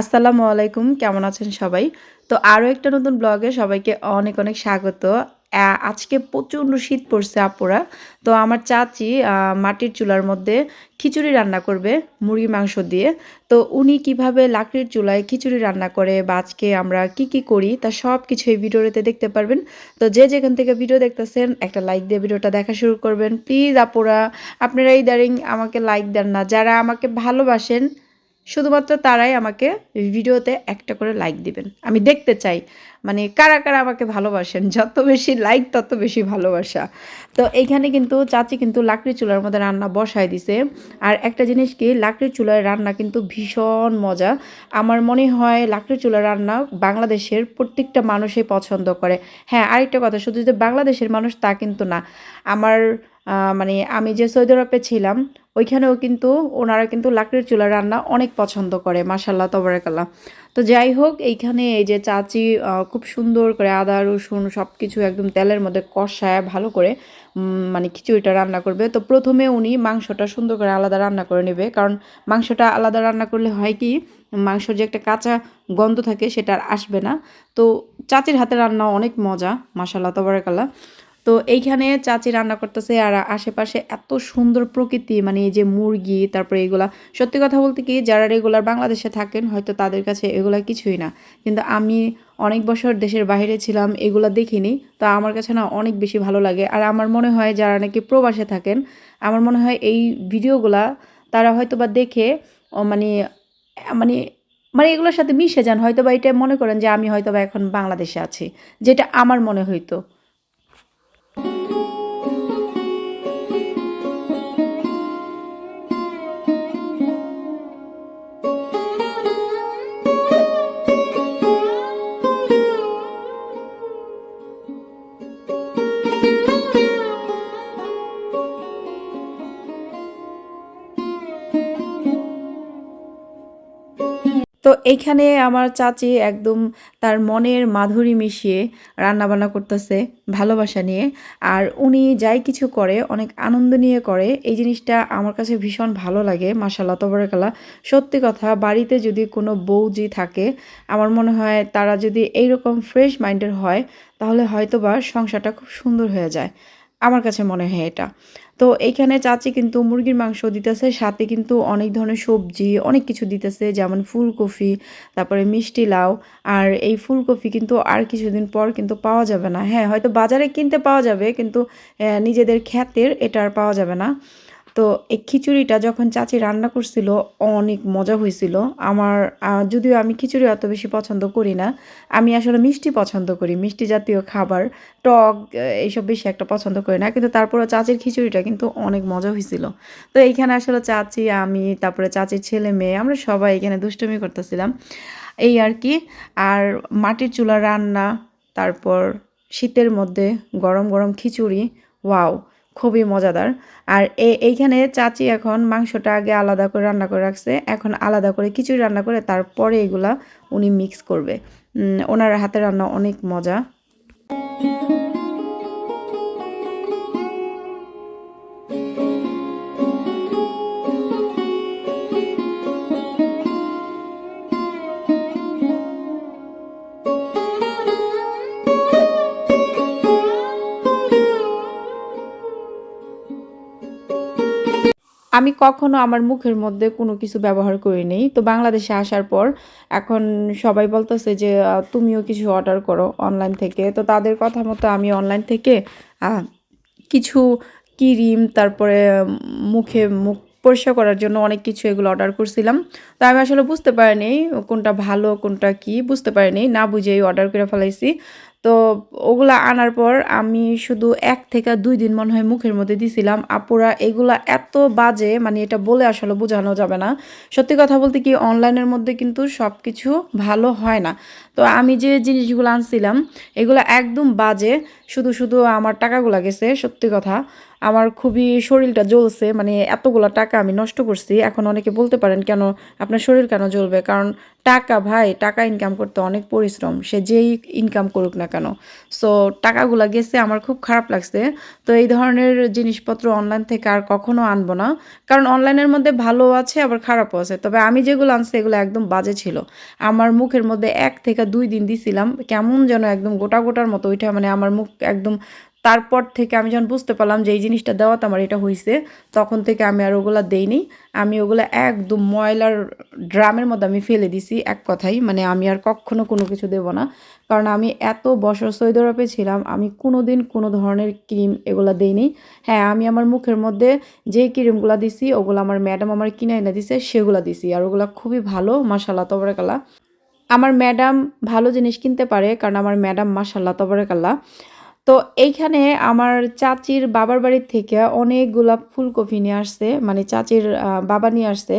আসসালামু আলাইকুম, কেমন আছেন সবাই? তো আরও একটা নতুন ব্লগে সবাইকে অনেক অনেক স্বাগত। আজকে প্রচণ্ড শীত পড়ছে আপুরা। তো আমার চাচি মাটির চুলার মধ্যে খিচুড়ি রান্না করবে মুরগি মাংস দিয়ে। তো উনি কীভাবে লাকড়ির চুলায় খিচুড়ি রান্না করে বা আজকে আমরা কি কি করি তা সব কিছু এই ভিডিওতে দেখতে পারবেন। তো যে যেখান থেকে ভিডিও দেখতেছেন, একটা লাইক দিয়ে ভিডিওটা দেখা শুরু করবেন। প্লিজ আপুরা, আপনারা এই দাঁড়িং আমাকে লাইক দেন না। যারা আমাকে ভালোবাসেন শুধুমাত্র তারাই আমাকে ভিডিওতে একটা করে লাইক দিবেন। আমি দেখতে চাই মানে কারা কারা আমাকে ভালোবাসেন, যত বেশি লাইক তত বেশি ভালোবাসা। তো এইখানে কিন্তু চাচি কিন্তু লাকড়ি চুলার মধ্যে রান্না বসায় দিছে। আর একটা জিনিস কি লাকড়ির চুলার রান্না কিন্তু ভীষণ মজা। আমার মনে হয় লাকড়ির চুলার রান্না বাংলাদেশের প্রত্যেকটা মানুষই পছন্দ করে। হ্যাঁ আরেকটা কথা, শুধু যে বাংলাদেশের মানুষ তা কিন্তু না। আমার মানে আমি যে সৌদি আরবে ছিলাম ওইখানেও কিন্তু ওনারা কিন্তু লাকড়ির চুলা রান্না অনেক পছন্দ করে মাসাল্লাহ তবরাকাল্লাহ। তো যাই হোক, এইখানে এই যে চাচি খুব সুন্দর করে আদা, রসুন সব কিছু একদম তেলের মধ্যে কষায় ভালো করে মানে খিচুড়িটা রান্না করবে। তো প্রথমে উনি মাংসটা সুন্দর করে আলাদা রান্না করে নেবে, কারণ মাংসটা আলাদা রান্না করলে হয় কি, মাংসর যে একটা কাঁচা গন্ধ থাকে সেটা আর আসবে না। তো চাচির হাতে রান্না অনেক মজা মাসাল্লাহ তবরাকাল্লাহ। তো এইখানে চাচি রান্না করতেছে আর আশেপাশে এত সুন্দর প্রকৃতি মানে এই যে মুরগি, তারপরে এগুলা। সত্যি কথা বলতে কি, যারা রেগুলার বাংলাদেশে থাকেন, হয়তো তাদের কাছে এগুলা কিছুই না। কিন্তু আমি অনেক বছর দেশের বাইরে ছিলাম, এগুলা দেখিনি, তো আমার কাছে না অনেক বেশি ভালো লাগে। আর আমার মনে হয় যারা নাকি প্রবাসে থাকেন, আমার মনে হয় এই ভিডিওগুলা তারা হয়তো বা দেখে মানে মানে মানে এগুলোর সাথে মিশে যান। হয়তো বা এটা মনে করেন যে আমি হয়তো বা এখন বাংলাদেশে আছি, যেটা আমার মনে হইতো। এইখানে আমার চাচি একদম তার মনের মাধুরী মিশিয়ে রান্নাবান্না করতেছে, ভালোবাসা নিয়ে। আর উনি যাই কিছু করে, অনেক আনন্দ নিয়ে করে। এই জিনিসটা আমার কাছে ভীষণ ভালো লাগে মাসাল্লাহ তবরকাল্লা সত্যি কথা, বাড়িতে যদি কোনো বৌজি থাকে, আমার মনে হয় তারা যদি এইরকম ফ্রেশ মাইন্ডের হয়, তাহলে হয়তোবা সংসারটা খুব সুন্দর হয়ে যায়। আমার কাছে মনে হয় এটা। তো এইখানে চাচি কিন্তু মুরগির মাংস দিতেছে, সাথে কিন্তু অনেক ধরনের সবজি, অনেক কিছু দিতেছে, যেমন ফুলকপি, তারপরে মিষ্টি লাউ, আর এই ফুলকপি কিন্তু আর কিছুদিন পর কিন্তু পাওয়া যাবে না। হ্যাঁ হয়তো বাজারে কিনতে পাওয়া যাবে, কিন্তু নিজেদের খ্যাতের এটা আর পাওয়া যাবে না। তো এই খিচুড়িটা যখন চাচি রান্না করছিল, অনেক মজা হয়েছিল। আমার যদিও আমি খিচুড়ি অত বেশি পছন্দ করি না, আমি আসলে মিষ্টি পছন্দ করি, মিষ্টি জাতীয় খাবার, টক এইসব বেশি একটা পছন্দ করি না। কিন্তু তারপরে চাচির খিচুড়িটা কিন্তু অনেক মজা হয়েছিল। তো এইখানে আসলে চাচি, আমি, তারপরে চাচির ছেলে মেয়ে, আমরা সবাই এখানে দুষ্টুমি করতেছিলাম। এই আর কি। আর মাটির চুলা রান্না, তারপর শীতের মধ্যে গরম গরম খিচুড়ি, ওয়াও। খুবই মজাদার। আর এইখানে চাচি এখন মাংসটা আগে আলাদা করে রান্না করে রাখছে, এখন আলাদা করে খিচুড়ি রান্না করে তারপরে এগুলা উনি মিক্স করবে। ওনার হাতে রান্না অনেক মজা। আমি কখনো আমার মুখের মধ্যে কোনো কিছু ব্যবহার করিনি তো বাংলাদেশে আসার পর এখন সবাই বলতেছে যে তুমিও কিছু অর্ডার করো অনলাইন থেকে। তো তাদের কথা মতো আমি অনলাইন থেকে কিছু ক্রিম, তারপরে মুখে মুখ পরিষ্কার করার জন্য অনেক কিছু এগুলো অর্ডার করছিলাম। তো আমি আসলে বুঝতে পারিনি কোনটা ভালো, কোনটা কি, বুঝতে পারিনি। না বুঝেই অর্ডার করে ফেলাইছি। তো ওগুলা আনার পর আমি শুধু এক থেকে দুই দিন মনে হয় মুখের মধ্যে দিছিলাম। আপুরা, এগুলা এত বাজে মানে এটা বলে আসলে বোঝানো যাবে না। সত্যি কথা বলতে কি, অনলাইনের মধ্যে কিন্তু সব কিছু ভালো হয় না। তো আমি যে জিনিসগুলো আনছিলাম, এগুলো একদম বাজে। শুধু শুধু আমার টাকাগুলো গেছে, সত্যি কথা। আমার খুবই শরীরটা জ্বলছে মানে এতগুলো টাকা আমি নষ্ট করছি। এখন অনেকে বলতে পারেন, কেন আপনার শরীর কেন জ্বলবে? কারণ টাকা ভাই, টাকা ইনকাম করতে অনেক পরিশ্রম। সে যেই ইনকাম করুক না কেন। সো টাকাগুলো গেছে, আমার খুব খারাপ লাগছে। তো এই ধরনের জিনিসপত্র অনলাইন থেকে আর কখনো আনব না। কারণ অনলাইনের মধ্যে ভালো আছে, আবার খারাপও আছে। তবে আমি যেগুলো আনছি, এগুলো একদম বাজে ছিল। আমার মুখের মধ্যে এক থেকে দুই দিন দিছিলাম, কেমন যেন একদম গোটা গোটার মতো ওইটা মানে আমার মুখ একদম তারপর থেকে আমি যখন বুঝতে পারলাম যে এই জিনিসটা দেওয়াতে আমার এটা হয়েছে তখন থেকে আমি আর ওগুলা দেইনি। আমি ওগুলো একদম ময়লার ড্রামের মধ্যে আমি ফেলে দিছি এক কথাই মানে আমি আর কখনো কোনো কিছু দেব না। কারণ আমি এত বছর সৌদি আরবে ছিলাম, আমি কোনো দিন কোনো ধরনের ক্রিম এগুলো দেইনি। হ্যাঁ আমি আমার মুখের মধ্যে যে ক্রিমগুলো দিছি, ওগুলো আমার ম্যাডাম আমার কিনে এনে দিছে, সেগুলো দিছি। আর ওগুলো খুবই ভালো মাসাল্লাহ তবরাকাল্লা আমার ম্যাডাম ভালো জিনিস কিনতে পারে, কারণ আমার ম্যাডাম মাসাল্লাহ তবরাকাল্লা তো এইখানে আমার চাচির বাবার বাড়ির থেকে অনেকগুলা ফুলকপি নিয়ে আসছে মানে চাচির বাবা নিয়ে আসছে,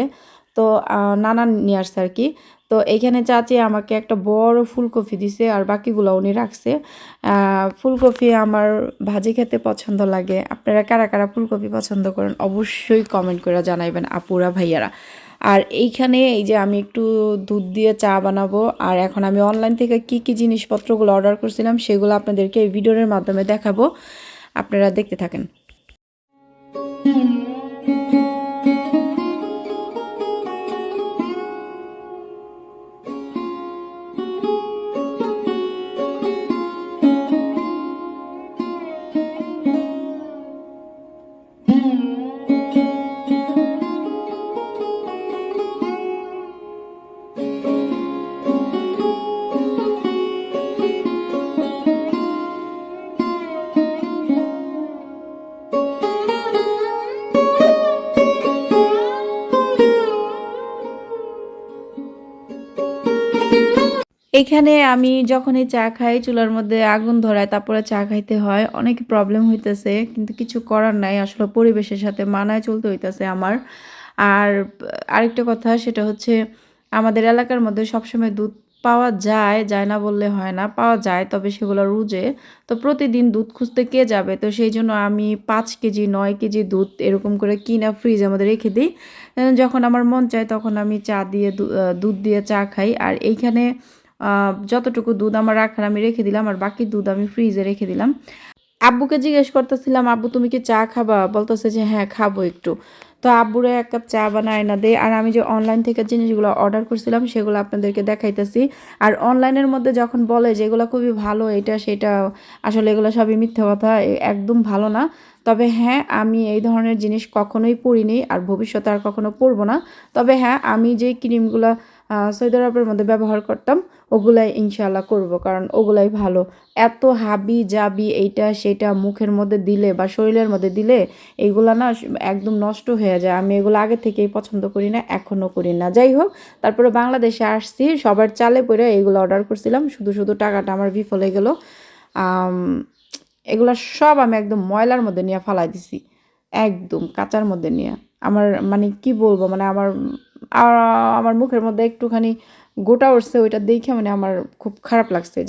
তো নানা নিয়ে আসছে আর কি তো এইখানে চাচি আমাকে একটা বড় ফুলকপি দিছে আর বাকিগুলো উনি রাখছে। ফুলকপি আমার ভাজি খেতে পছন্দ লাগে। আপনারা কারা কারা ফুলকপি পছন্দ করেন অবশ্যই কমেন্ট করে জানাইবেন, আপুরা, ভাইয়ারা। আর এইখানে এই যে আমি একটু দুধ দিয়ে চা বানাবো, আর এখন আমি অনলাইন থেকে কি কি জিনিসপত্রগুলো অর্ডার করছিলাম সেগুলো আপনাদেরকে এই ভিডিওর মাধ্যমে দেখাবো। আপনারা দেখতে থাকেন। এখানে আমি যখনই চা খাই, চুলার মধ্যে আগুন ধরায়, তারপরে চা খাইতে হয়, অনেক প্রবলেম হইতেছে, কিন্তু কিছু করার নাই, আসলে পরিবেশের সাথে মানায় চলতে হইতেছে আমার। আর আরেকটা কথা, সেটা হচ্ছে আমাদের এলাকার মধ্যে সবসময় দুধ পাওয়া যায় যায় না বললে হয় না, পাওয়া যায়, তবে সেগুলো রুজে। তো প্রতিদিন দুধ খুঁজতে কে যাবে? তো সেই জন্য আমি পাঁচ কেজি, নয় কেজি দুধ এরকম করে কিনা ফ্রিজের আমাদের রেখে দিই। যখন আমার মন চায়, তখন আমি চা দিয়ে দুধ দিয়ে চা খাই। আর এইখানে যতটুকু দুধ আমার রাখার আমি রেখে দিলাম, আর বাকি দুধ আমি ফ্রিজে রেখে দিলাম। আব্বুকে জিজ্ঞেস করতেছিলাম, আব্বু, তুমি কি চা খাবা? বলতেছে যে হ্যাঁ খাব একটু। তো আব্বুরে এক কাপ চা বানায় না দেয়। আর আমি যে অনলাইন থেকে জিনিসগুলো অর্ডার করছিলাম, সেগুলো আপনাদেরকে দেখাইতেছি। আর অনলাইনের মধ্যে যখন বলে যে, এগুলো খুবই ভালো, এটা, সেটা, আসলে এগুলো সবই মিথ্যে কথা একদম ভালো না। তবে হ্যাঁ আমি এই ধরনের জিনিস কখনোই পরিনি আর ভবিষ্যতে আর কখনো পরবো না। তবে হ্যাঁ আমি যে ক্রিমগুলো সৌদি আরবের মধ্যে ব্যবহার করতাম, ওগুলাই ইনশাল্লাহ করব। কারণ ওগুলাই ভালো। এত হাবি জাবি এইটা সেটা মুখের মধ্যে দিলে বা শরীরের মধ্যে দিলে এইগুলা না একদম নষ্ট হয়ে যায়। আমি এগুলো আগে থেকেই পছন্দ করি না, এখনও করি না। যাই হোক, তারপরে বাংলাদেশে আসছি, সবার চালে পরে এইগুলো অর্ডার করছিলাম। শুধু শুধু টাকাটা আমার বিফলে গেল। এগুলো সব আমি একদম ময়লার মধ্যে নিয়ে ফালাই দিছি। একদম কাঁচার মধ্যে নিয়ে। আমার মানে কি বলব মানে আমার আর আমার মুখের মধ্যে একটুখানি গোটা উঠছে ওইটা দেখে মানে আমার খুব খারাপ লাগছে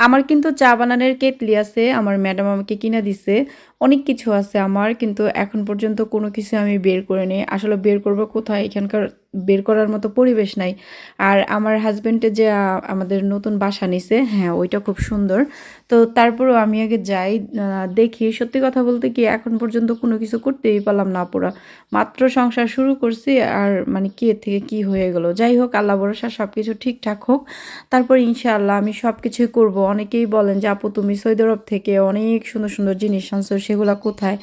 আমার কিন্তু চা বানানোর কেটলি আছে আমার ম্যাডাম আমাকে কিনে দিছে। অনেক কিছু আছে আমার, কিন্তু এখন পর্যন্ত কোনো কিছু আমি বের করে নিই আসলে বের করব কোথায়? এখানকার বের করার মতো পরিবেশ নাই। আর আমার হাজব্যান্ডে যে আমাদের নতুন বাসা নিছে হ্যাঁ ওইটা খুব সুন্দর। তো তারপরেও আমি আগে যাই দেখি। সত্যি কথা বলতে কি, এখন পর্যন্ত কোনো কিছু করতেই পারলাম না পুরা মাত্র সংসার শুরু করছি, আর মানে কি থেকে কি হয়ে গেল? যাই হোক, আল্লাহ ভরসা সব কিছু ঠিকঠাক হোক। তারপর ইনশাআল্লাহ আমি সব কিছুই করব। অনেকেই বলেন যে, আপু, তুমি সৌদি আরব থেকে অনেক সুন্দর সুন্দর জিনিস আনছো সেগুলো কোথায়?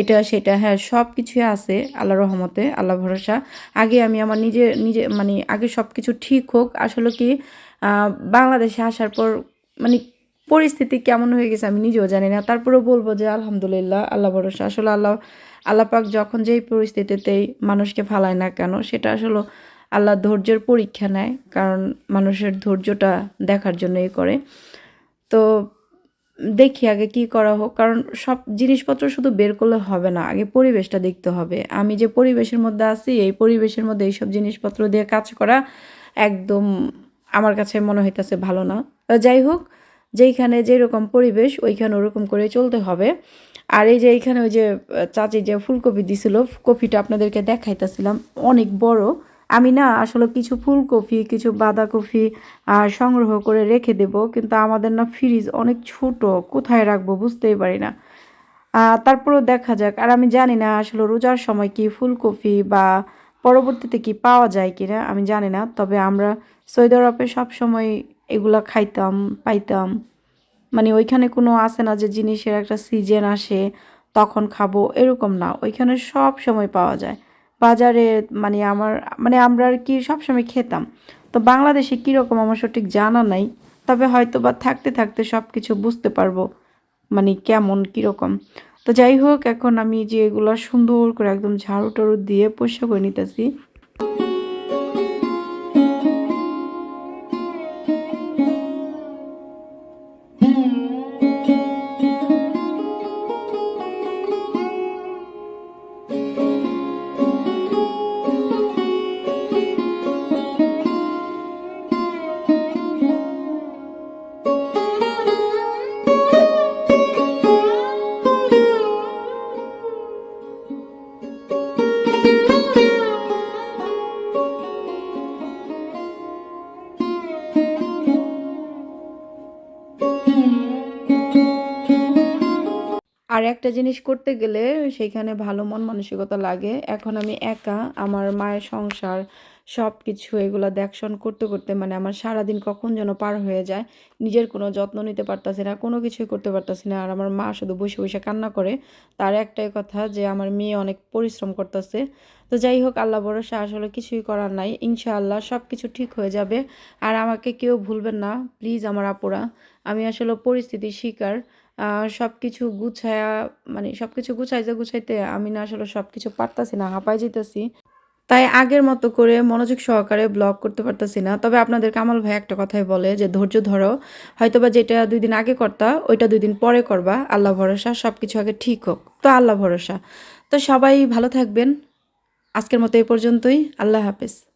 এটা, সেটা হ্যাঁ সব কিছুই আছে আল্লাহ রহমতে, আল্লাহ ভরসা। আগে আমি আমার নিজে নিজে মানে আগে সব কিছু ঠিক হোক, আসলে কি বাংলাদেশে আসার পর মানে পরিস্থিতি কেমন হয়ে গেছে আমি নিজেও জানি না। তারপরেও বলব যে আলহামদুলিল্লাহ, আল্লাহ ভরসা। আসলে আল্লাহ আল্লাহ পাক যখন যেই পরিস্থিতিতেই মানুষকে ফালায় না কেন, সেটা আসলে আল্লাহ ধৈর্যের পরীক্ষা নেয়, কারণ মানুষের ধৈর্যটা দেখার জন্যই করে। তো দেখি আগে কি করা হোক। কারণ সব জিনিসপত্র শুধু বের করলে হবে না, আগে পরিবেশটা দেখতে হবে। আমি যে পরিবেশের মধ্যে আছি, এই পরিবেশের মধ্যে এইসব জিনিসপত্র দিয়ে কাজ করা একদম আমার কাছে মনে হইতেছে ভালো না। যাই হোক, যেইখানে যেরকম পরিবেশ, ওইখানে ওরকম করে চলতে হবে। আর এই যে এইখানে ওই যে চাচি যে ফুলকপি দিছিল, কপিটা আপনাদেরকে দেখাইতেছিলাম, অনেক বড়। আমি না আসলে কিছু ফুলকপি, কিছু বাঁধাকপি সংগ্রহ করে রেখে দেব, কিন্তু আমাদের না ফ্রিজ অনেক ছোট, কোথায় রাখব বুঝতেই পারি না। তারপরেও দেখা যাক, আর আমি জানি না আসলে রোজার সময় কি ফুলকপি বা পরবর্তীতে কি পাওয়া যায় কিনা, আমি জানি না, তবে আমরা সৌদি আরবে সবসময় এগুলা খাইতাম, পাইতাম। মানে ওইখানে কোনো আসে না যে জিনিসের একটা সিজন আসে, তখন খাব, এরকম না, ওইখানে সব সময় পাওয়া যায়। বাজারে মানে আমার মানে আমরা আর কি সবসময় খেতাম। তো বাংলাদেশে কীরকম আমার সঠিক জানা নাই, তবে হয়তো বা থাকতে থাকতে সব কিছু বুঝতে পারব মানে কেমন, কীরকম। তো যাই হোক, এখন আমি যে এগুলো সুন্দর করে একদম ঝাড়ু টাড়ু দিয়ে পরিষ্কার করে নিতেছি। একটা জিনিস করতে গেলে সেইখানে ভালো মন মানসিকতা লাগে। এখন আমি একা, আমার মায়ের সংসার সব কিছু এগুলো দেখশন করতে করতে মানে আমার সারাদিন কখন যেন পার হয়ে যায়, নিজের কোনো যত্ন নিতে পারতাছি না, কোনো কিছুই করতে পারতাছি না। আর আমার মা শুধু বসে বসে কান্না করে। তার একটাই কথা যে আমার মেয়ে অনেক পরিশ্রম করতেছে। তো যাই হোক, আল্লাহ ভরসা, আসলে কিছুই করার নাই। ইনশাআল্লাহ সব কিছু ঠিক হয়ে যাবে। আর আমাকে কেউ ভুলবেন না, প্লিজ আমার আপুরা। আমি আসলে পরিস্থিতির শিকার। সব কিছু গুছায়া মানে সব কিছু গুছাইতে গুছাইতে আমি না আসলে সব কিছু পারতাছি না, হাঁপাই যেতেছি তাই আগের মতো করে মনোযোগ সহকারে ব্লগ করতে পারতাছি না। তবে আপনাদের কামাল ভাই একটা কথাই বলে যে, ধৈর্য ধরো। হয়তোবা যেটা দুই দিন আগে করতা, ওইটা দুই দিন পরে করবা। আল্লাহ ভরসা সব কিছু আগে ঠিক হোক। তো আল্লাহ ভরসা। তো সবাই ভালো থাকবেন। আজকের মতো এই পর্যন্তই। আল্লাহ হাফেজ।